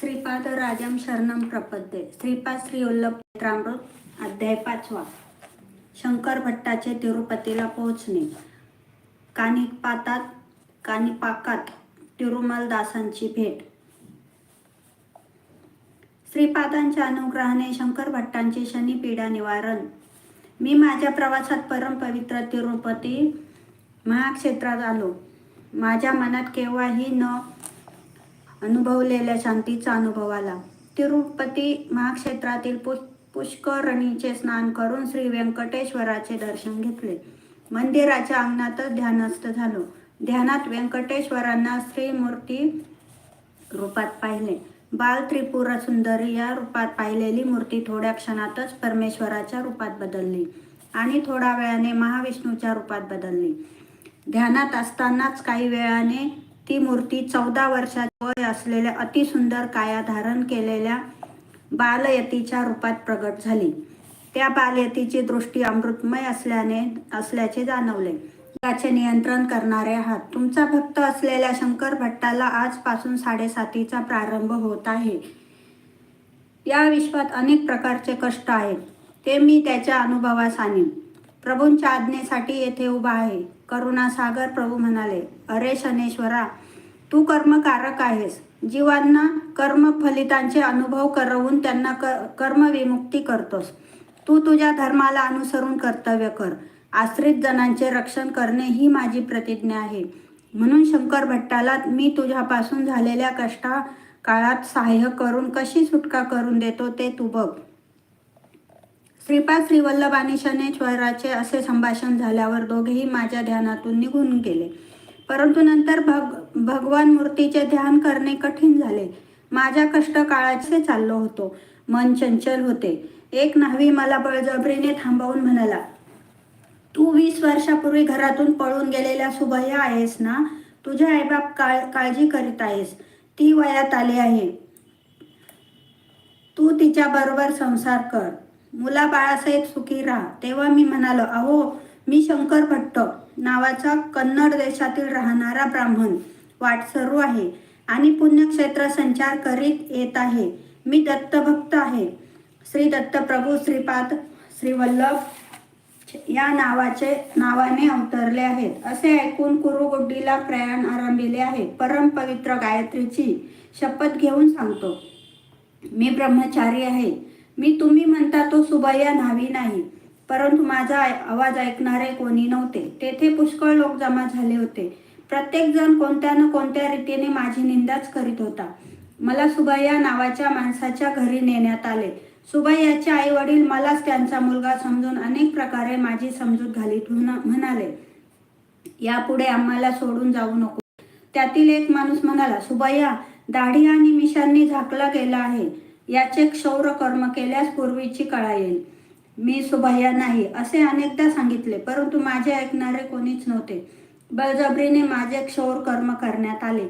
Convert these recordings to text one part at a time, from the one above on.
श्रीपाद राजम शरणम प्रपद्ये. श्रीपाद श्री वल्लभ चित्रामृत अध्याय पाचवा. शंकर भट्टाचे तिरुपतीला पोहोचणे. कानिपातात कानिपाकात तिरुमलदासांची भेट. श्रीपादांच्या अनुग्रहाने शंकर भट्टांची शनिपीडा निवारण. मी माझ्या प्रवासात परमपवित्र तिरुपती महाक्षेत्रात आलो. माझ्या मनात केव्हाही न अनुभवलेल्या शांतीचा अनुभव आला. तिरुपती महाक्षेत्रातील पुष पुष्करणीचे स्नान करून श्री व्यंकटेश्वराचे दर्शन घेतले. मंदिराच्या अंगणातच ध्यानस्थ झालो. ध्यानात व्यंकटेश्वरांना श्रीमूर्ती रूपात पाहिले. बाल त्रिपुरा सुंदरी या रूपात पाहिलेली मूर्ती थोड्या क्षणातच परमेश्वराच्या रूपात बदलली आणि थोड्या वेळाने महाविष्णूच्या रूपात बदलली. ध्यानात असतानाच काही वेळाने ती मूर्ती चौदा वर्षात वय असलेल्या अतिसुंदर काया धारण केलेल्या बालयतीच्या रूपात प्रगट झाली. त्या बालयतीची दृष्टी अमृतमय असल्याने असल्याचे जाणवले. त्याचे नियंत्रण करणारे आहात. तुमचा भक्त असलेल्या शंकर भट्टाला आजपासून साडेसातीचा प्रारंभ होत आहे. या विश्वात अनेक प्रकारचे कष्ट आहेत. ते मी त्याच्या अनुभवास आणीन. प्रभूंच्या आज्ञेसाठी येथे उभा आहे. करुणासागर प्रभू म्हणाले अरे शनेश्वरा तू कर्मकारक आहेस. जीवांना कर्मफलितांचे अनुभव करवून त्यांना क कर्मविमुक्ती करतोस. तू तुझ्या धर्माला अनुसरून कर्तव्य कर. आश्रित जणांचे रक्षण करणे ही माझी प्रतिज्ञा आहे. म्हणून शंकर भट्टाला मी तुझ्यापासून झालेल्या कष्टा काळात सहाय्य करून कशी सुटका करून देतो ते तू बघ. श्रीपाद श्रीवल्लभ आणि शनेश्वराचे असे संभाषण झाल्यावर दोघेही माझ्या ध्यानातून निघून गेले. परंतु नंतर भग भगवान मूर्तीचे ध्यान करणे कठीण झाले. माझ्या कष्ट काळाचे चाललो होतो. मन चंचल होते. एक न्हावी मला बळजबरीने थांबवून म्हणाला तू वीस वर्षापूर्वी घरातून पळून गेलेल्या सुभया आहेस ना? तुझ्या आईबाप काळ काळजी करीत आहेस. ती वयात आली आहे. तू तिच्या बरोबर संसार कर. मुला बाळासाहेब सुखी राहा. तेव्हा मी म्हणालो अहो मी शंकर भट्ट नावाचा कन्नड देशातील राहणारा ब्राह्मण. वाटसरू आहे आणि पुण्यक्षेत्र संचार करीत येत आहे. मी दत्तभक्त आहे. श्री दत्तप्रभू श्रीपाद श्रीवल्लभ या नावाचे नावाने अवतरले आहेत. असे ऐकून कुरुगुड्डीला प्रयाण आरंभिले आहे परम पवित्र गायत्रीची शपथ घेऊन सांगतो. मी ब्रह्मचारी आहे. मी तुम्ही म्हणता तो सुबैया न्हावी नाही परंतु माझा आवाज ऐकणारे कोणी नव्हते. तेथे पुष्कळ लोक जमा झाले होते. प्रत्येक जण कोणत्या ना कोणत्या रीतीने माझी निंदाच करीत होता. मला सुबैया नावाच्या माणसाच्या घरी नेण्यात आले. सुबैयाचे आई वडील मलाच त्यांचा मुलगा समजून अनेक प्रकारे माझी समजूत घालीत म्हणाले यापुढे आम्हाला सोडून जाऊ नको. त्यातील एक माणूस म्हणाला सुबैया दाढी आणि मिशांनी झाकला गेला आहे. याचे क्षौर कर्म केल्यास पूर्वीची कळा येईल. मी सुभया नाही असे अनेकदा सांगितले परंतु माझे ऐकणारे कोणीच नव्हते. बळजबरीने माझे क्षौर कर्म करण्यात आले.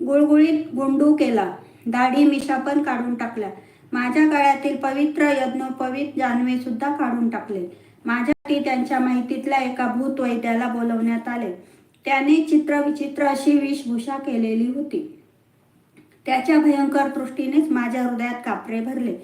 गुळगुळीत गुंडू केला. दाढी मिशा पण काढून टाकल्या. माझ्या गळ्यातील पवित्र यज्ञोपवित जानवे सुद्धा काढून टाकले. माझ्यासाठी त्यांच्या माहितीतल्या एका भूत वैद्याला बोलवण्यात आले. त्याने चित्रविचित्र अशी विषभूषा केलेली होती. त्याच्या भयंकर दृष्टीनेच माझ्या हृदयात कापरे भरले.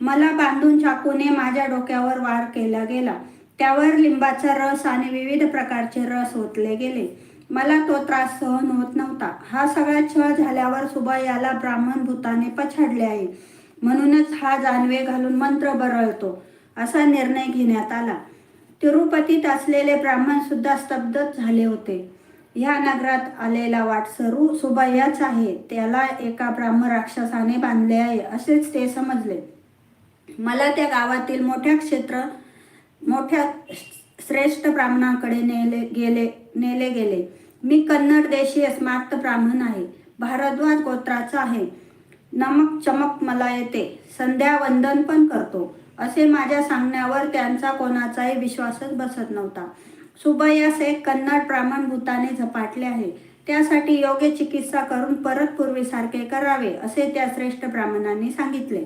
मला बांधून चाकूने माझ्या डोक्यावर वार केला गेला. त्यावर लिंबाचा रस आणि विविध प्रकारचे रस ओतले गेले. मला तो त्रास सहन होत नव्हता. हा सगळा छळ झाल्यावर सुबयाला ब्राह्मण भूताने पछाडले आहे. म्हणूनच हा जानवे घालून मंत्र बरळतो असा निर्णय घेण्यात आला. तिरुपतीत असलेले ब्राह्मण सुद्धा स्तब्धच झाले होते. ह्या नगरात आलेला वाटसरू सुबय्याच आहे. त्याला एका ब्राह्मण राक्षसाने बांधले आहे असेच ते समजले. मला त्या गावातील मोठ्या क्षेत्र मोठ्या श्रेष्ठ ब्राह्मणाकडे नेले गेले नेले गेले. मी कन्नड देशीय स्मार्त ब्राह्मण आहे. भारद्वाज गोत्राचा आहे. नमक चमक मला येते. संध्या वंदन पण करतो. असे माझ्या सांगण्यावर त्यांचा कोणाचाही विश्वासच बसत नव्हता. सुबयास एक कन्नड ब्राह्मण भूताने झपाटले आहे. त्यासाठी योग्य चिकित्सा करून परत पूर्वीसारखे करावे असे त्या श्रेष्ठ ब्राह्मणांनी सांगितले.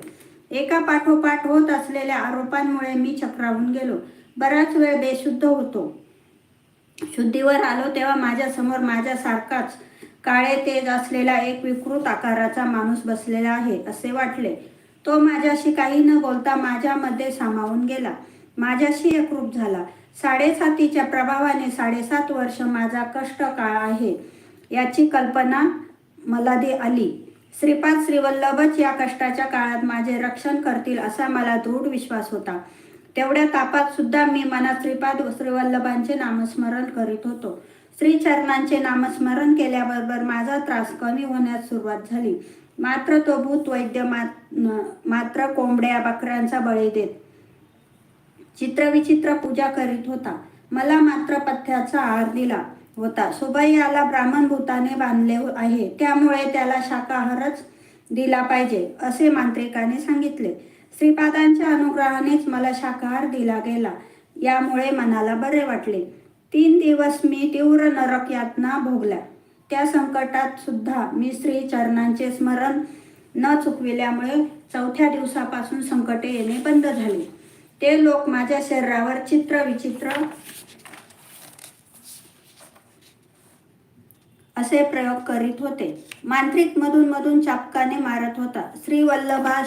एका पाठोपाठ होत असलेल्या आरोपांमुळे मी चक्रावून गेलो. बराच वेळ बेशुद्ध होतो. शुद्धीवर आलो तेव्हा माझ्यासमोर माझ्यासारखाच काळे तेज असलेला एक विकृत आकाराचा माणूस बसलेला आहे असे वाटले. तो माझ्याशी काही न बोलता माझ्यामध्ये सामावून गेला. माझ्याशी एकरूप झाला. साडेसातीच्या प्रभावाने साडेसात वर्ष माझा कष्ट काळ आहे याची कल्पना मला दे आली. श्रीपाद श्रीवल्लभच या कष्टाच्या काळात माझे रक्षण करतील असा मला दृढ विश्वास होता. तेवढ्या तापात सुद्धा मी मनात श्रीपाद श्रीवल्लभांचे नामस्मरण करीत होतो. श्रीचरणांचे नामस्मरण केल्याबरोबर माझा त्रास कमी होण्यास सुरुवात झाली. मात्र तो भूत वैद्य मा- मात्र कोंबड्या बकऱ्यांचा बळी देत चित्रविचित्र पूजा करीत होता. मला मात्र पथ्याचा आहार दिला होता. सुबैयाला ब्राह्मण भूताने बांधले आहे. त्यामुळे त्याला शाकाहारच दिला पाहिजे असे मांत्रिकाने सांगितले. श्रीपादांच्या अनुग्रहानेच मला शाकाहार दिला गेला. यामुळे मनाला बरे वाटले. तीन दिवस मी तीव्र नरक यातना भोगल्या. त्या संकटात सुद्धा मी श्री चरणांचे स्मरण न चुकविल्यामुळे चौथ्या दिवसापासून संकटे येणे बंद झाले. ते लोक माझ्या शरीरावर चित्र विचित्र असे प्रयोग करीत होते. मांत्रिक मधून मधून चापकाने मारत होता. श्री वल्लभा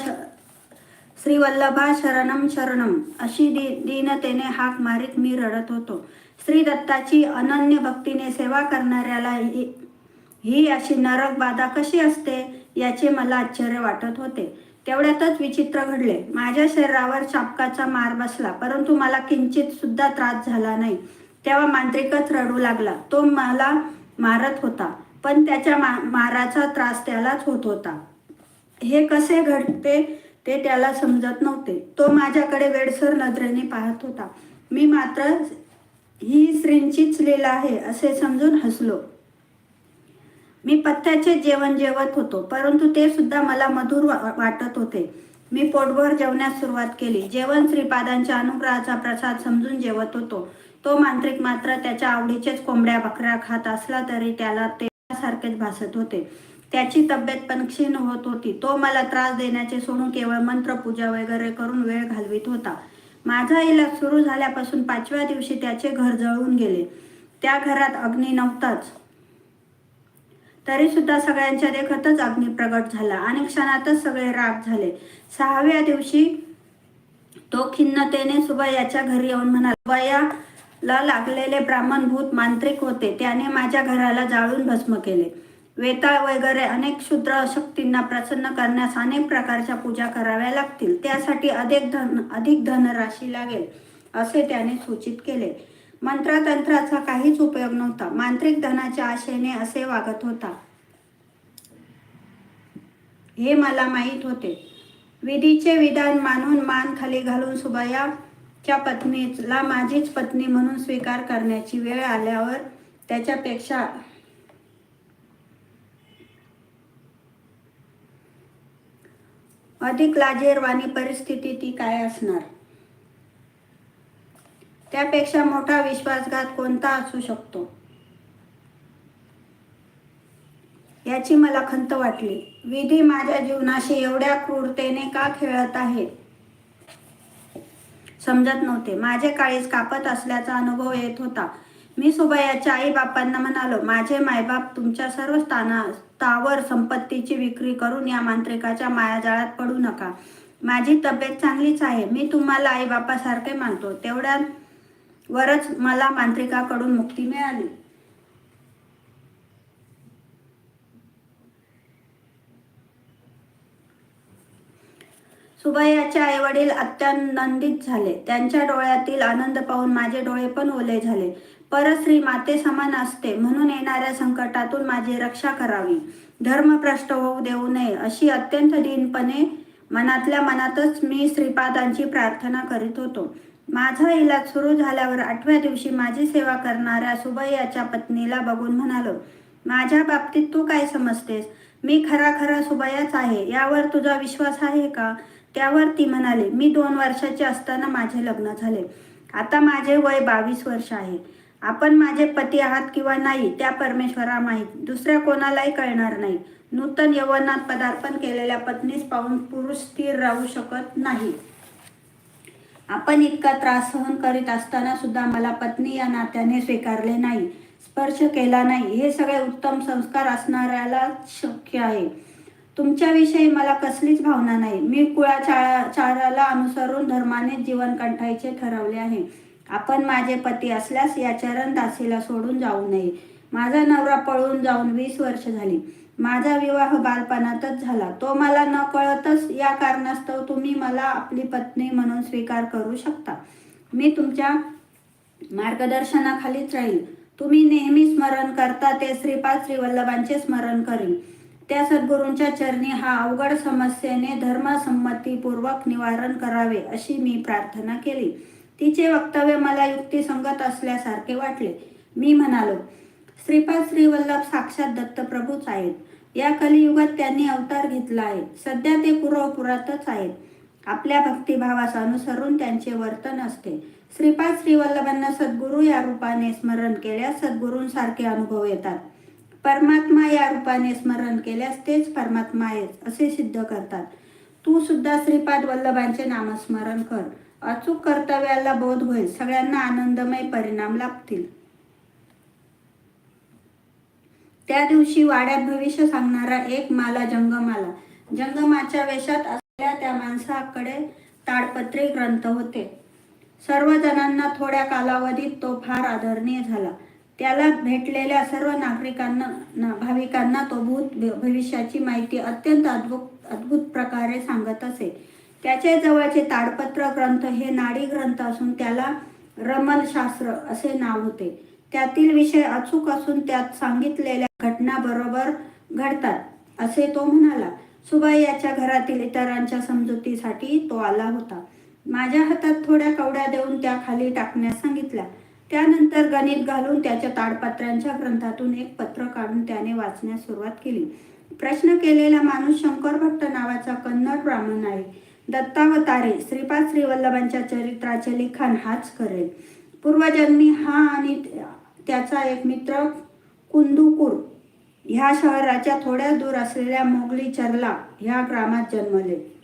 श्री वल्लभा शरणम शरणम अशी दी दीनतेने हाक मारीत मी रडत होतो. श्री दत्ताची अनन्य भक्तीने सेवा करणाऱ्याला ही ही अशी नरक बाधा कशी असते याचे मला आश्चर्य वाटत होते. तेवढ्यातच विचित्र घडले. माझ्या शरीरावर चापकाचा मार बसला परंतु मला किंचित सुद्धा त्रास झाला नाही. तेव्हा मांत्रिकच रडू लागला. तो मला मारत होता पण त्याच्या मा माराचा त्रास त्यालाच होत होता. हे कसे घडते ते त्याला समजत नव्हते. तो माझ्याकडे वेडसर नजरेने पाहत होता. मी मात्र ही श्रींचीच लीला आहे असे समजून हसलो. मी पथ्याचे जेवण जेवत होतो परंतु ते सुद्धा मला मधुर वा- वाटत होते. मी पोटभर जेवण्यास सुरुवात केली. जेवण श्रीपादांच्या अनुग्रहाचा प्रसाद समजून जेवत होतो. तो मांत्रिक मात्र त्याच्या आवडीचेच कोंबड्या बकऱ्या खात असला तरी त्याला ते सारखेच भासत होते. त्याची तब्येत पण क्षीण होत होती. तो मला त्रास देण्याचे सोडून केवळ मंत्रपूजा वगैरे करून वेळ घालवित होता. माझा इलाज सुरू झाल्यापासून पाचव्या दिवशी त्याचे घर जळून गेले. त्या घरात अग्नी नव्हताच. तरी सुद्धा सगळ्यांच्या देखतच अग्नी प्रगट झाला आणि क्षणातच सगळे राग झाले. सहाव्या दिवशी तो खिन्नतेने सुबयाच्या घरी येऊन म्हणाला सुबैयाला लागलेले ब्राह्मण भूत मांत्रिक होते. त्याने माझ्या घराला जाळून भस्म केले. वेताळ वगैरे अनेक क्षुद्र शक्तींना प्रसन्न करण्यास अनेक प्रकारच्या पूजा कराव्या लागतील. त्यासाठी अधिक धन अधिक धनराशी लागेल असे त्याने सूचित केले. मंत्रातंत्राचा काहीच उपयोग नव्हता. मांत्रिक धनाच्या आशेने असे वागत होता. हे मला माहीत होते. विधीचे विधान मानून मान खाली घालून सुबैयाच्या पत्नीला माझीच पत्नी म्हणून स्वीकार करण्याची वेळ आल्यावर त्याच्यापेक्षा अधिक लाजेरवाणी परिस्थिती ती काय असणार? त्यापेक्षा मोठा विश्वासघात कोणता असू शकतो? याची मला खंत वाटली. विधी माझ्या जीवनाशी एवढ्या क्रूरतेने का खेळत आहे समजत नव्हते. माझे काळीज कापत असल्याचा अनुभव येत होता. मी सुबयाच्या आई बापांना म्हणालो माझे मायबाप तुमच्या सर्व स्थाना स्थावर संपत्तीची विक्री करून या मांत्रिकाच्या मायाजाळात पडू नका. माझी तब्येत चांगलीच आहे. मी तुम्हाला आई बापासारखे मानतो. तेवढ्या वरच मला मांत्रिकाकडून मुक्ती मिळाली. सुभयाचे आई वडील अत्यानंदित झाले. त्यांच्या डोळ्यातील आनंद पाहून माझे डोळे पण ओले झाले. परश्री माते समान असते म्हणून येणाऱ्या संकटातून माझी रक्षा करावी. धर्मभ्रष्ट होऊ देऊ नये अशी अत्यंत दीनपणे मनातल्या मनातच मी श्रीपादांची प्रार्थना करीत होतो. माझा इलाज सुरू झाल्यावर आठव्या दिवशी माझी सेवा करणाऱ्या सुबैयाच्या पत्नीला बघून म्हणालो माझ्या बाबतीत तू काय समजतेस? मी खरा खरा सुबैयाच आहे यावर तुझा विश्वास आहे का? त्यावर ती म्हणाली मी दोन वर्षाची असताना माझे लग्न झाले. आता माझे वय बावीस वर्ष आहे. आपण माझे पती आहात किंवा नाही त्या परमेश्वरा माहीत. दुसऱ्या कोणालाही कळणार नाही. नूतन यवनात पदार्पण केलेल्या पत्नीस पाहून पुरुष स्थिर राहू शकत नाही आपण इतका त्रास सहन करीत असताना सुद्धा मला पत्नी या नात्याने स्वीकारले नाही स्पर्श केला नाही. हे सगळे उत्तम संस्कार असणाऱ्याला शक्य आहे. तुमच्याविषयी मला कसलीच भावना नाही. मी कुळाचाराला अनुसरून धर्माने जीवन कंठायचे ठरवले आहे. आपण माझे पती असल्यास या चरण दासीला सोडून जाऊ नये. माझा नवरा पळून जाऊन वीस वर्ष झाली. माझा विवाह बालपणातच झाला. तो मला न कळतच या कारणास्तव तुम्ही मला आपली पत्नी म्हणून स्वीकार करू शकता. मी तुमच्या मार्गदर्शनाखालीच राहील. तुम्ही नेहमी स्मरण करता ते श्रीपाद श्रीवल्लभांचे स्मरण करीन. त्या सद्गुरूंच्या चरणी हा अवघड समस्येने धर्मसंमतीपूर्वक निवारण करावे अशी मी प्रार्थना केली. तिचे वक्तव्य मला युक्तिसंगत असल्यासारखे वाटले. मी म्हणालो श्रीपाद श्रीवल्लभ साक्षात दत्तप्रभूच आहेत. या कलियुगात त्यांनी अवतार घेतला आहे. सध्या ते पूर्वपुरातच आहेत. आपल्या भक्तिभावास अनुसरून त्यांचे वर्तन असते. श्रीपाद श्रीवल्लभांना सद्गुरू या रूपाने स्मरण केल्यास सद्गुरूंसारखे अनुभव येतात. परमात्मा या रूपाने स्मरण केल्यास तेच परमात्मा आहेत असे सिद्ध करतात. तू सुद्धा श्रीपाद वल्लभांचे नामस्मरण कर. अचूक कर्तव्याला बोध होईल. सगळ्यांना आनंदमय परिणाम लाभतील. त्या दिवशी वाड्यात भविष्य सांगणारा एक माला जंगमाला. जंगमाच्या वेशात असलेल्या त्या माणसाकडे ताडपत्री ग्रंथ होते. सर्व जणांना थोड्या कालावधीत तो फार आदरणीय झाला. त्याला भेटलेल्या सर्व नागरिकांना भाविकांना तो भूत भविष्याची माहिती अत्यंत अद्भुत अद्भुत प्रकारे सांगत असे. त्याच्या जवळचे ताडपत्र ग्रंथ हे नाडी ग्रंथ असून त्याला रमलशास्त्र असे नाव होते. त्यातील विषय अचूक असून त्यात सांगितलेल्या घटना बरोबर घडतात असे तो म्हणाला. सुबाईयाच्या घरातील इतरांच्या समजुतीसाठी तो आला होता. माझ्या हातात थोड्या कवड्या देऊन त्या खाली टाकण्यास सांगितल्या. त्यानंतर गणित घालून त्याच्या ताडपत्र्यांच्या ग्रंथातून एक पत्र काढून त्याने वाचण्यास सुरुवात केली. प्रश्न केलेला माणूस शंकर भट्ट नावाचा कन्नड ब्राह्मण आहे. दत्तावतारे श्रीपाद श्रीवल्लभांच्या चरित्राचे लिखाण हाच करेल. पूर्वजन्मी हा आणि त्याचा एक मित्र कुंदुकूर ह्या शहराच्या थोड्या दूर असलेल्या मोगली चरला ह्या ग्रामात जन्मले.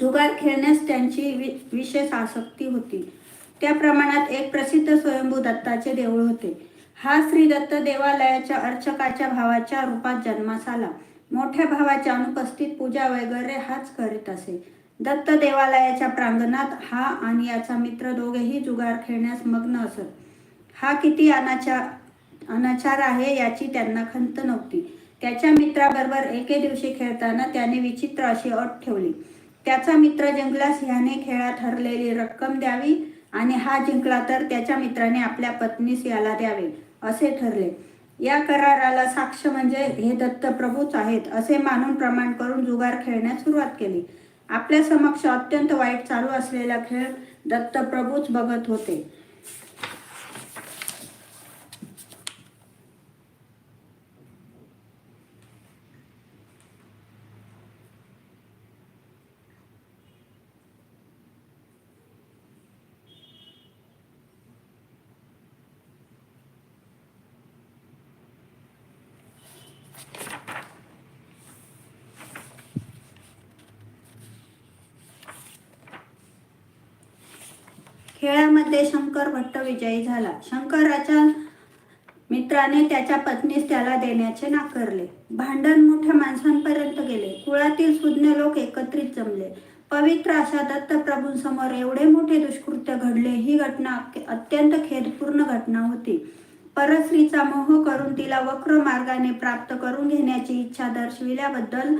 जुगार खेळण्यास त्यांची वि- विशेष आसक्ती होती. त्या प्रमाणात एक प्रसिद्ध स्वयंभू दत्ताचे देऊळ होते. हा श्री दत्त देवालयाच्या अर्चकाच्या भावाच्या रूपात जन्मास आला. मोठ्या भावाच्या अनुपस्थित पूजा वगैरे हाच करीत असे. दत्त देवालयाच्या प्रांगणात हा आणि याचा मित्र दोघेही जुगार खेळण्यास मग्न असत. हा किती अनाचार अनाचार आहे याची त्यांना खंत नव्हती. त्याच्या मित्राबरोबर एके दिवशी खेळताना त्याने विचित्र अशी अट ठेवली. त्याचा मित्र जिंकलास ह्याने खेळात हरलेली रक्कम द्यावी आणि हा जिंकला तर त्याच्या मित्राने आपल्या पत्नीस याला द्यावे असे ठरले. या कराराला साक्ष म्हणजे हे दत्त प्रभूच आहेत असे मानून प्रमाण करून जुगार खेळण्यास सुरुवात केली. आपल्या समक्ष अत्यंत वाईट चालू असलेला खेळ दत्तप्रभूच बघत होते. खेळामध्ये शंकर भट्ट विजयी झाला. शंकराच्या मित्राने त्याच्या पत्नीस त्याला देण्याचे नाकारले. भांडण मोठ्या माणसांपर्यंत गेले. कुळातील सुज्ञ लोक एकत्रित जमले. पवित्र अशा दत्तप्रभूंसमोर एवढे मोठे दुष्कृत्य घडले ही घटना अत्यंत खेदपूर्ण घटना होती. परस्त्रीचा मोह करून तिला वक्र मार्गाने प्राप्त करून घेण्याची इच्छा दर्शविल्याबद्दल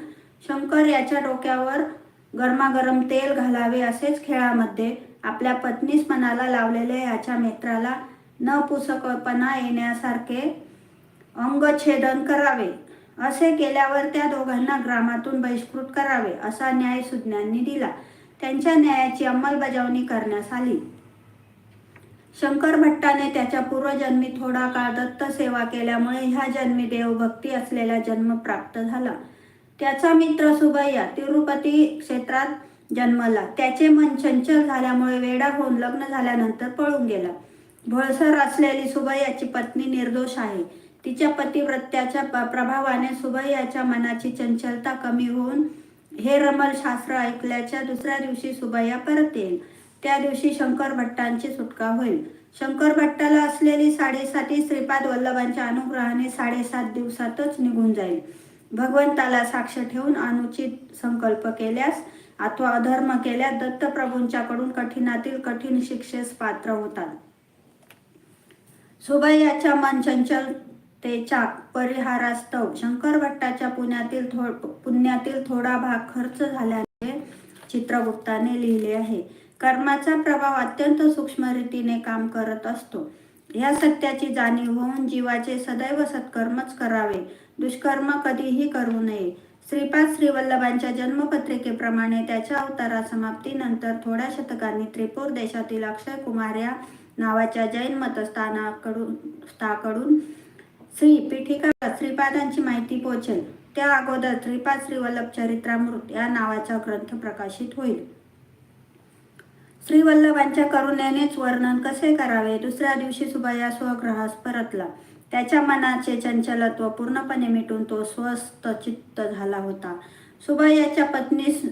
शंकर याच्या डोक्यावर गरमागरम तेल घालावे असेच खेळामध्ये आपल्या पत्नीस मनाला लावलेले याच्या मित्राला न पुसकपणा येण्यासारखे अंगच्छेदन करावे. असे केल्यावर त्या दोघांना ग्रामातून बहिष्कृत करावे असा न्याय सुज्ञांनी दिला. त्यांच्या न्यायाची अंमलबजावणी करण्यास आली. शंकर भट्टाने त्याच्या पूर्वजन्मी थोडा काळ दत्त सेवा केल्यामुळे ह्या जन्मी देवभक्ती असलेला जन्म प्राप्त झाला. त्याचा मित्र सुबैया तिरुपती क्षेत्रात जन्मला. त्याचे मन चंचल झाल्यामुळे वेडा होऊन लग्न झाल्यानंतर पळून गेला. भोळसर असलेली सुबैयाची पत्नी निर्दोष आहे. तिच्या पतिव्रत्याच्या प्रभावाने सुबैयाच्या मनाची चंचलता कमी होऊन हे रमल शास्त्र ऐकल्याच्या दुसऱ्या दिवशी सुबैया परत येईल. त्या दिवशी शंकर भट्टांची सुटका होईल. शंकर भट्टाला असलेली साडेसाती श्रीपाद वल्लभांच्या अनुग्रहाने साडेसात दिवसातच निघून जाईल. भगवंताला साक्ष ठेवून अनुचित संकल्प केल्यास अथवा अधर्म केल्यास दत्तप्रभूंच्याकडून कठीणातील कठीण शिक्षेस पात्र होतात. सुबैयाच्या मन चंचलतेच्या परिहारास्तव शंकर भट्टाच्या पुण्यातील थो पुण्यातील थोडा भाग खर्च झाल्याने चित्रगुप्ताने लिहिले आहे. कर्माचा प्रभाव अत्यंत सूक्ष्म रीतीने काम करत असतो. या सत्याची जाणीव होऊन जीवाचे सदैव सत्कर्मच करावे. दुष्कर्म कधीही करू नये. श्रीपाद श्रीवल्लभांच्या जन्मपत्रिकेप्रमाणे त्याच्या अवतारा समाप्तीनंतर थोड्या शतकांनी त्रिपूर देशातील अक्षय कुमार या नावाच्या जैन मतस्थानाकडून स्थाकडून श्री पीठिका श्रीपादांची माहिती पोहोचेल त्या अगोदर श्रीपाद श्रीवल्लभ चरित्रामृत या नावाचा ग्रंथ प्रकाशित होईल. श्रीवल्लभांच्या करुणेनेच वर्णन कसे करावे? दुसऱ्या दिवशी सुबया स्वग्रहास परतला. त्याच्या मनाचे चंचलत्व पूर्णपणे मिटून तो स्वस्थ चित्त झाला होता. सुबयाच्या पत्नीस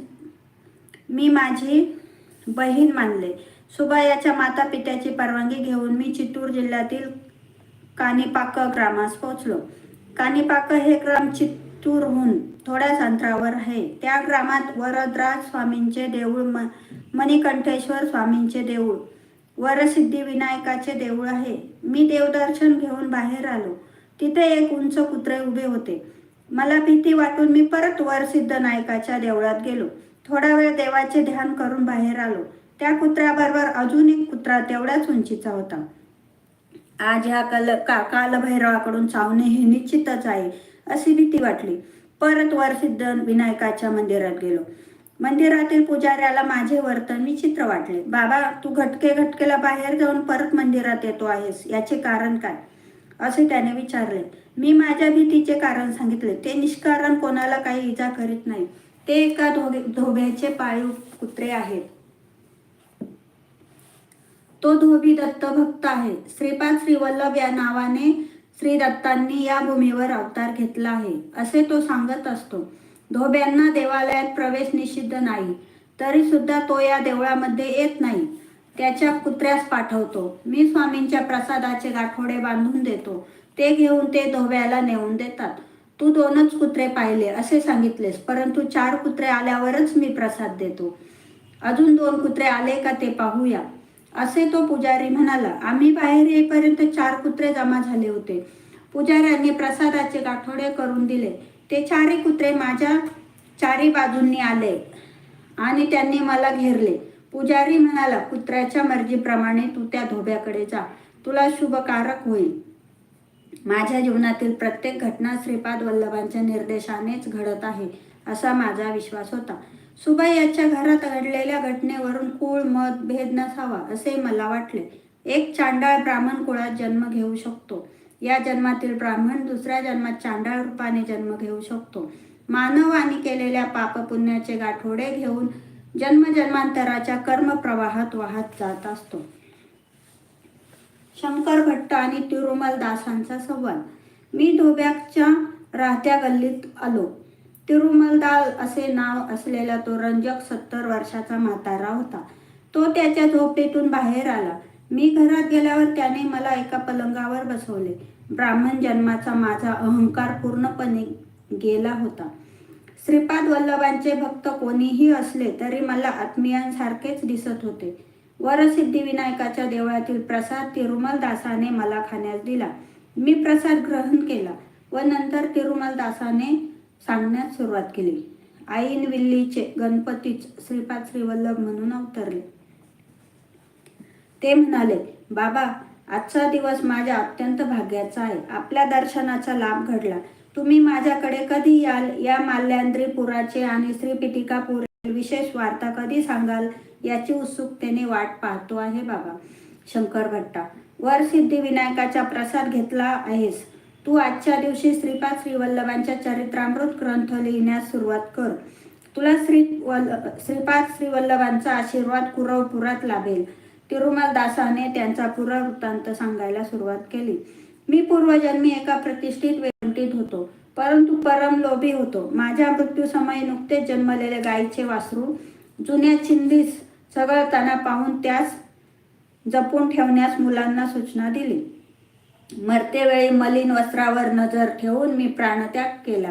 मी माझी बहीण मानले. सुबयाच्या माता पित्याची परवानगी घेऊन मी चित्तूर जिल्ह्यातील कानिपाक ग्रामास पोहोचलो. कानिपाक हे ग्राम चित्तूरहून थोड्याच अंतरावर आहे. त्या ग्रामात वरदराज स्वामींचे देऊळ म मणिकंठेश्वर स्वामींचे देऊळ वरसिद्धी विनायकाचे देऊळ आहे. मी देवदर्शन घेऊन बाहेर आलो. तिथे एक उंच कुत्रे उभे होते. मला भीती वाटून मी परत वरसिद्ध नायकाच्या देवळात गेलो. थोडा वेळ देवाचे ध्यान करून बाहेर आलो. त्या कुत्र्याबरोबर अजून एक कुत्रा तेवढ्याच उंचीचा होता. आज ह्या कल का कालभैरवाकडून चावणे हे निश्चितच आहे अशी भीती वाटली. परत वरसिद्ध विनायकाच्या मंदिरात गेलो. मंदिरातील पुजाऱ्याला माझे वर्तन विचित्र वाटले. बाबा तू घटके घटकेला बाहेर जाऊन परत मंदिरात येतो आहेस. याचे कारण काय? असे त्याने विचारले. मी माझ्या भीतीचे कारण सांगितले. ते निष्कारण कोणाला काही इजा करीत नाही. ते एका धोबे धोब्याचे पाळीव कुत्रे आहेत. तो धोबी दत्त भक्त आहे. श्रीपाद श्रीवल्लभ या नावाने श्री दत्तांनी या भूमीवर अवतार घेतला आहे. असे तो सांगत असतो. धोब्यांना देवालयात प्रवेश निषिद्ध नाही तरी सुद्धा तो या देवळामध्ये येत नाही. त्याच्या कुत्र्यास पाठवतो. मी स्वामींच्या प्रसादाचे गाठोडे बांधून देतो. ते घेऊन ते धोब्याला नेऊन देतात. तू दोनच कुत्रे पाहिले असे सांगितलेस परंतु चार कुत्रे आल्यावरच मी प्रसाद देतो. अजून दोन कुत्रे आले का ते पाहूया. असे तो पुजारी म्हणाला आम्ही बाहेर येईपर्यंत चार कुत्रे जमा झाले होते. पुजाऱ्यांनी प्रसादाचे गाठोडे करून दिले. ते चारही कुत्रे माझ्या चारी बाजूंनी आले आणि त्यांनी मला घेरले. पुजारी म्हणाला कुत्र्याच्या मर्जीप्रमाणे तू त्या धोब्याकडे जा. तुला शुभकारक होईल. माझ्या जीवनातील प्रत्येक घटना श्रीपाद वल्लभांच्या निर्देशानेच घडत आहे असा माझा विश्वास होता. सुबैयाच्या घरात घडलेल्या घटनेवरून कुळ मत भेद नसावा असे मला वाटले. एक चांडाळ ब्राह्मण कुळात जन्म घेऊ शकतो. या जन्मातील ब्राह्मण दुसऱ्या जन्मात चांडाळ रूपाने जन्म घेऊ शकतो. मानवाने केलेल्या पापपुण्याचे गाठोडे घेऊन जन्मजन्मांतराच्या कर्मप्रवाहात वाहत जात असतो. शंकर भट्ट आणि तिरुमल दासांचा संवाद. मी धोब्याच्या राहत्या गल्लीत आलो. तिरुमलदाल असे नाव असलेला तो रंजक सत्तर वर्षाचा म्हातारा होता. तो त्याच्या झोपेतून बाहेर आला. मी घरात गेल्यावर त्याने मला एका पलंगावर बसवले. ब्राह्मण जन्माचा माझा अहंकार पूर्णपणे गेला होता. श्रीपाद वल्लभांचे भक्त कोणीही असले तरी मला आत्मीयांसारखेच दिसत होते. वरसिद्धी विनायकाच्या देवळातील प्रसाद तिरुमलदासाने मला खाण्यास दिला. मी प्रसाद ग्रहण केला व नंतर तिरुमलदासाने सांगण्यास सुरुवात केली. आईन विल्लीचे गणपतीच श्रीपाद श्रीवल्लभ म्हणून अवतरले. ते म्हणाले बाबा आजचा दिवस माझ्या अत्यंत भाग्याचा आहे. आपल्या दर्शनाचा लाभ घडला. तुम्ही माझ्याकडे कधी याल? या माल्याद्री पुराचे आणि श्रीपिटिकापूर विशेष वार्ता कधी सांगाल? याची उत्सुकतेने वाट पाहतो आहे बाबा. शंकर भट्टा वर सिद्धी विनायकाचा प्रसाद घेतला आहेस. तू आजच्या दिवशी श्रीपाद श्रीवल्लभांच्या चरित्रामृत ग्रंथ लिहिण्यास सुरुवात कर. तुला श्री वल्ल श्रीपाद श्रीवल्लभांचा आशीर्वाद कुरवपुरात लाभेल. तिरुमलदासाने त्यांचा पुरा वृत्तांत सांगायला सुरुवात केली. मी पूर्वजन्मी एका प्रतिष्ठित वेंटीत होतो. परंतु परम लोभी होतो. माझ्या मृत्यूसमयी नुकतेच जन्मलेले गायीचे वासरू जुन्या चिंधीस सगळताना पाहून त्यास जपून ठेवण्यास मुलांना सूचना दिली. मरतेवेळी मलिन वस्त्रावर नजर ठेवून मी प्राणत्याग केला.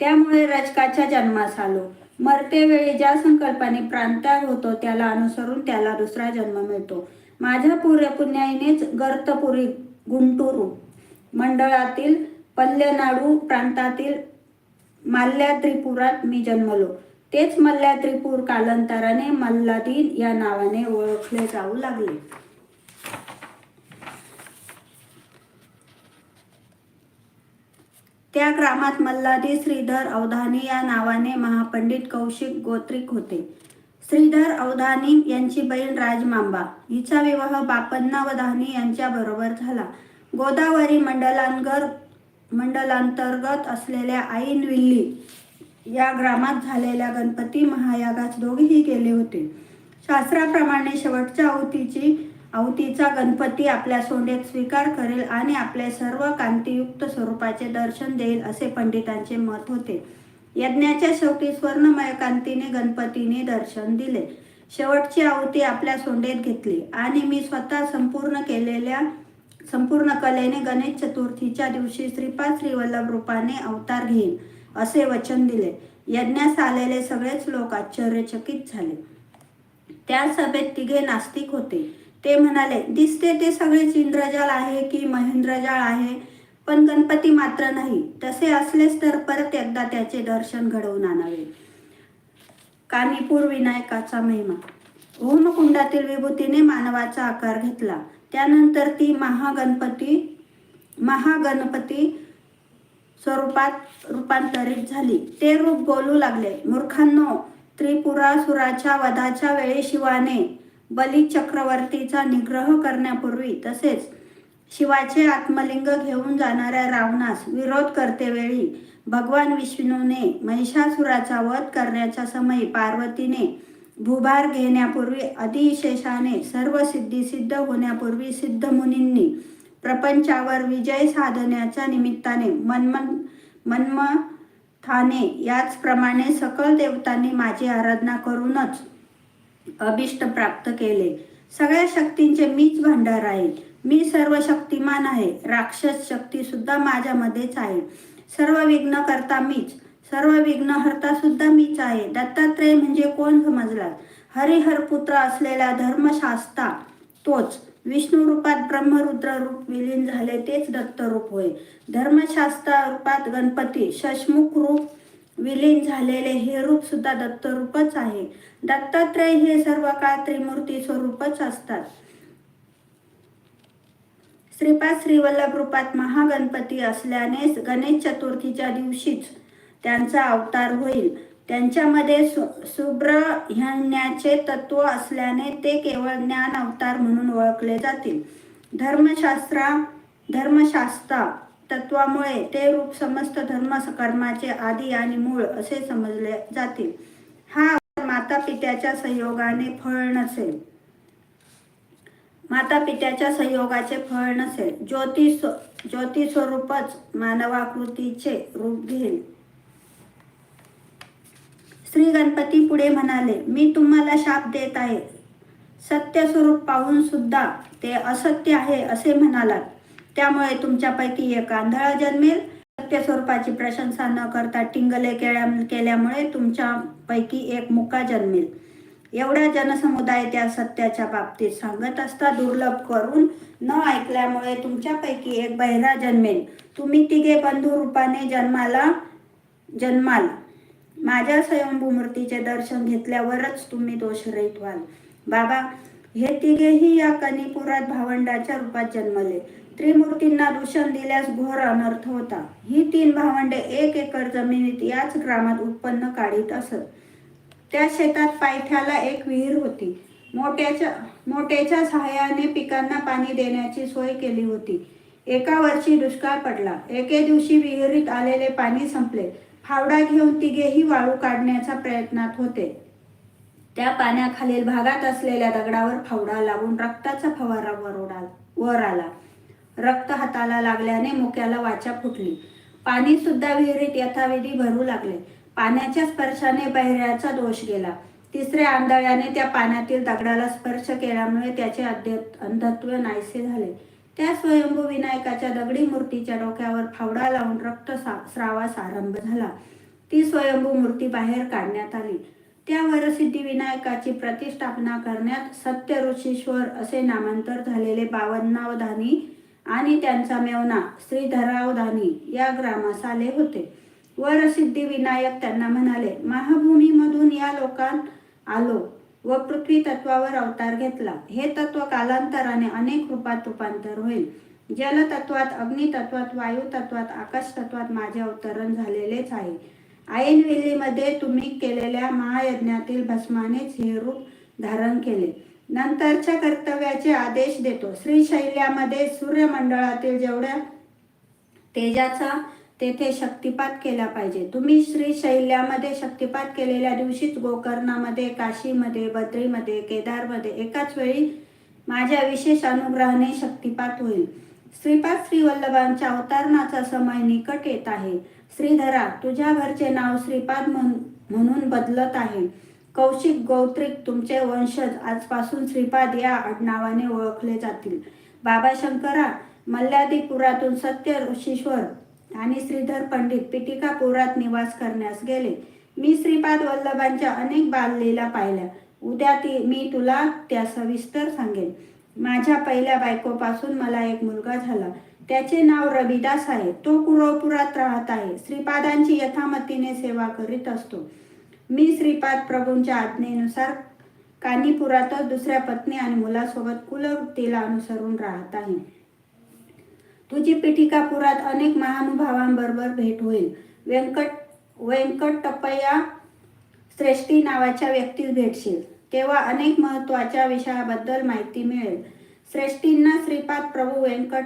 त्यामुळे रजकाच्या जन्मास आलो. मरतेवेळी ज्या संकल्पाने प्राणत्याग होतो त्याला अनुसरून त्याला दुसरा जन्म मिळतो. माझ्या पूर्य पुण्याईनेच गर्तपुरी गुंटुरू मंडळातील पल्लनाडू प्रांतातील माल्ल्याद्रिपुरात मी जन्मलो. तेच मल्ल्याद्रिपूर कालांतराने मल्लादीन या नावाने ओळखले जाऊ लागले. त्या ग्रामात मल्लादी श्रीधर अवधानी या नावाने महापंडित कौशिक गोत्रिक होते. श्रीधर अवधानी यांची बहीण राजमांबा. हिचा विवाह बापन्ना वधानी यांच्या बरोबर झाला. गोदावरी मंडलांगर मंडलांतर्गत असलेल्या आईन विल्ली या ग्रामात झालेल्या गणपती महायागात दोघेही गेले होते. शास्त्राप्रमाणे शेवटच्या अवतीची अवतीचा गणपती आपल्या सोंडेत स्वीकार करेल आणि आपले सर्व कांतीयुक्त स्वरूपाचे दर्शन देईल असे पंडितांचे मत होते. यज्ञाच्या शेवटी स्वर्णमय कांतीने गणपतीने दर्शन दिले. शेवटची आहुती आपल्या सोंडेत घेतली आणि मी स्वतः संपूर्ण केलेल्या संपूर्ण कलेने गणेश चतुर्थीच्या दिवशी श्रीपाद श्रीवल्लभ रूपाने अवतार घेईन असे वचन दिले. यज्ञास आलेले सगळेच लोक आश्चर्यचकित झाले. त्या सभेत तिघे नास्तिक होते. ते म्हणाले दिसते ते सगळेच इंद्रजाल आहे की महेंद्रजाळ आहे पण गणपती मात्र नाही. तसे असलेच तर परत एकदा त्याचे दर्शन घडवून आणावे. कानीपूर विनायकाचा महिमा. होमकुंडातील विभूतीने मानवाचा आकार घेतला. त्यानंतर ती महागणपती महागणपती स्वरूपात रूपांतरित झाली. ते रूप बोलू लागले. मूर्खांनो त्रिपुरासुराच्या वधाच्या वेळी शिवाने बली चक्रवर्तीचा निग्रह करण्यापूर्वी तसेच शिवाचे आत्मलिंग घेऊन जाणाऱ्या रावणास विरोध करतेवेळी भगवान विष्णूने महिषासुराचा वध करण्याच्या समयी पार्वतीने भूभार घेण्यापूर्वी अतिशेषाने सर्व सिद्धी सिद्ध होण्यापूर्वी सिद्ध मुनींनी प्रपंचावर विजय साधण्याच्या निमित्ताने मनमन मन्मथाने याचप्रमाणे सकल देवतांनी माझी आराधना करूनच अभिष्ट प्राप्त केले. सगळ्या शक्तींचे मीच भांडार आहे. मी सर्व शक्तिमान आहे. राक्षस शक्ती सुद्धा माझ्यामध्येच आहे. सर्व विघ्न करता मीच. सर्व विघ्न हरता सुद्धा मीच आहे. दत्तात्रय म्हणजे कोण समजला? हरिहर पुत्र असलेला धर्मशास्ता तोच. विष्णू रूपात ब्रह्मरुद्र रूप विलीन झाले तेच दत्तरूप होय. धर्मशास्त्र रूपात गणपती शशमुख रूप विलीन झालेले हे रूप सुद्धा दत्तरूपच आहे. दत्तात्रय हे सर्व काळ त्रिमूर्ती स्वरूपच असतात. श्रीपाद श्रीवल्लभ रूपात महागणपती असल्याने गणेश चतुर्थीच्या दिवशीच त्यांचा अवतार होईल. त्यांच्यामध्ये सु सुब्रह्मण्याचे तत्व असल्याने ते केवळ ज्ञान अवतार म्हणून ओळखले जातील. धर्मशास्त्रा धर्मशास्त्रा तत्वामुळे ते रूप समस्त धर्म कर्माचे आधी आणि मूळ असे समजले जातील. हा माता पित्याच्या संयोगाने फळ नसेल. माता पित्याच्या संयोगाचे फळ नसेल. ज्योती ज्योती स्वरूपच मानवाकृतीचे रूप घेईल. श्री गणपती पुढे म्हणाले मी तुम्हाला शाप देत आहे. सत्य स्वरूप पाहून सुद्धा ते असत्य आहे असे म्हणालात. त्यामुळे तुमच्यापैकी एक आंधळा जन्मेल. सत्य स्वरूपाची प्रशंसा न करता टिंगले केल्या केल्यामुळे तुमच्यापैकी एक मुका जन्मेल. एवढ्या जनसमुदाय त्या सत्याच्या बाबतीत सांगत असता दुर्लभ करून न ऐकल्यामुळे तुमच्यापैकी एक बहिरा जन्मेल. तुम्ही तिघे बंधू रूपाने जन्माला जन्माल. माझ्या स्वयंभू मूर्तीचे दर्शन घेतल्यावरच तुम्ही दोषरहित व्हाल. बाबा हे तिघेही या कनिपुरात भावंडाच्या रूपात जन्मले. त्रिमूर्तींना दूषण दिल्यास घोर अनर्थ होता. ही तीन भावंडे एक एकर जमिनीत याच ग्रामात उत्पन्न काढीत असत. त्या शेतात पायथ्याला एक विहीर होती. मोठ्याच्या मोठ्याच्या सहाय्याने पिकांना पाणी देण्याची सोय केली होती. एका वर्षी दुष्काळ पडला. एके दिवशी विहिरीत आलेले पाणी संपले. फावडा घेऊन तिघेही वाळू काढण्याच्या प्रयत्नात होते. त्या पाण्याखालील भागात असलेल्या दगडावर फावडा लावून रक्ताचा फवारा वर उडाला वर आला. रक्त हाताला लागल्याने मुक्याला वाचा फुटली. पाणी सुद्धा विहिरीत यथाविधी भरू लागले. पाण्याच्या स्पर्शाने बहिऱ्याचा दोष गेला. तिसऱ्या आंधळ्याने त्या पाण्यातील दगडाला स्पर्श केल्यामुळे त्याचे अंधत्व नाहीसे झाले. त्या स्वयंभू विनायकाच्या दगडी मूर्तीच्या डोक्यावर फावडा लावून रक्त स्रावास आरंभ झाला. ती स्वयंभू मूर्ती बाहेर काढण्यात आली. त्या वरसिद्धी विनायकाची प्रतिष्ठापना करण्यात सत्य ऋषीश्वर असे नामांतर झालेले बावन्नावधानी आणि त्यांचा मेवना श्रीधरावधानी या ग्रामास आले होते. वरसिद्धी विनायक त्यांना म्हणाले महाभूमीमधून या लोकांत आलो व पृथ्वी तत्वावर अवतार घेतला. हे तत्व कालांतराने अनेक रूपात रूपांतर होईल. जलतत्वात अग्नितत्वात अग्नी वायू तत्वात आकाश तत्वात माझे अवतरण झालेलेच आहे. ऐनवेलीमध्ये तुम्ही केलेल्या महायज्ञातील भस्मानेच हे रूप धारण केले. नंतरच्या कर्तव्याचे आदेश देतो. श्रीशैल्यामध्ये सूर्यमंडळातील जेवढ्या तेजाचा तेथे शक्तिपात केला पाहिजे. तुम्ही श्रीशैल्यामध्ये शक्तिपात केलेल्या दिवशीच गोकर्णामध्ये काशीमध्ये बद्रीमध्ये केदारमध्ये एकाच वेळी माझ्या विशेष अनुग्रहाने शक्तिपात होईल. श्रीपाद श्रीवल्लभांच्या अवतरणाचा समय निकट येत आहे. श्रीधरा तुझ्या घरचे नाव श्रीपाद म्हणून बदलत आहे. कौशिक गौत्रिक तुमचे वंशज आजपासून श्रीपाद या आडनावाने ओळखले जातील. बाबा शंकरा मल्ल्यादीपुरातून सत्य ऋषीश्वर आणि श्रीधर पंडित पिटिकापुरात निवास करण्यास गेले. मी श्रीपाद वल्लभांच्या अनेक बाललीला पाहिल्या. उद्या ती मी तुला त्या सविस्तर सांगेन. माझ्या पहिल्या बायकोपासून मला एक मुलगा झाला. त्याचे नाव रविदास आहे. तो कुरोपुरात राहत आहे. श्रीपादांची यथामतीने सेवा करीत असतो. मी श्रीपाद प्रभूंच्या आज्ञेनुसार कानीपुरातच दुसऱ्या पत्नी आणि मुलासोबत कुलवृत्तीला अनुसरून राहत आहे. तुझी पीठिकापुरात अनेक महानुभावांबरोबर भेट होईल. व्यंकट व्यंकटप्पया श्रेष्ठी नावाच्या व्यक्तीस भेटशील. तेव्हा अनेक महत्त्वाच्या विषयाबद्दल माहिती मिळेल. श्रेष्ठींना श्रीपाद प्रभू व्यंकट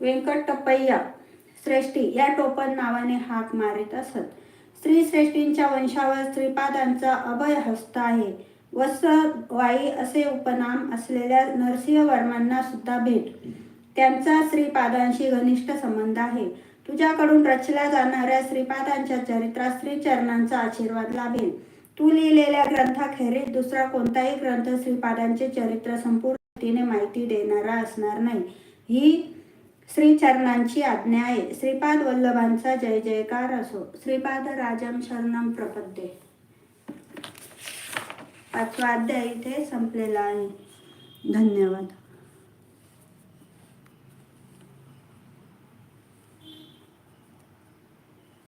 व्यंकटप्पय्या श्रेष्ठी या टोपण नावाने हाक मारित असत. स्त्री श्रेष्ठींच्या वंशावर श्रीपादांचा अभय हस्त आहे. वत्स वाई असे उपनाम असलेल्या नरसिंहवर्मांना सुद्धा भेट. त्यांचा श्रीपादांशी घनिष्ठ संबंध आहे. तुझ्याकडून रचल्या जाणाऱ्या श्रीपादांच्या चरित्रात श्रीचरणांचा आशीर्वाद लाभेल. तू लिहिलेल्या ग्रंथाखेरीत दुसरा कोणताही ग्रंथ श्रीपादांचे चरित्र संपूर्ण रीतीने माहिती देणारा असणार नाही. ही श्रीचरणांची आज्ञा आहे. श्रीपाद वल्लभांचा जय जयकार असो. श्रीपाद राजम शरणम प्रपद्ये. पाचवा अध्याय इथे संपलेला आहे. धन्यवाद.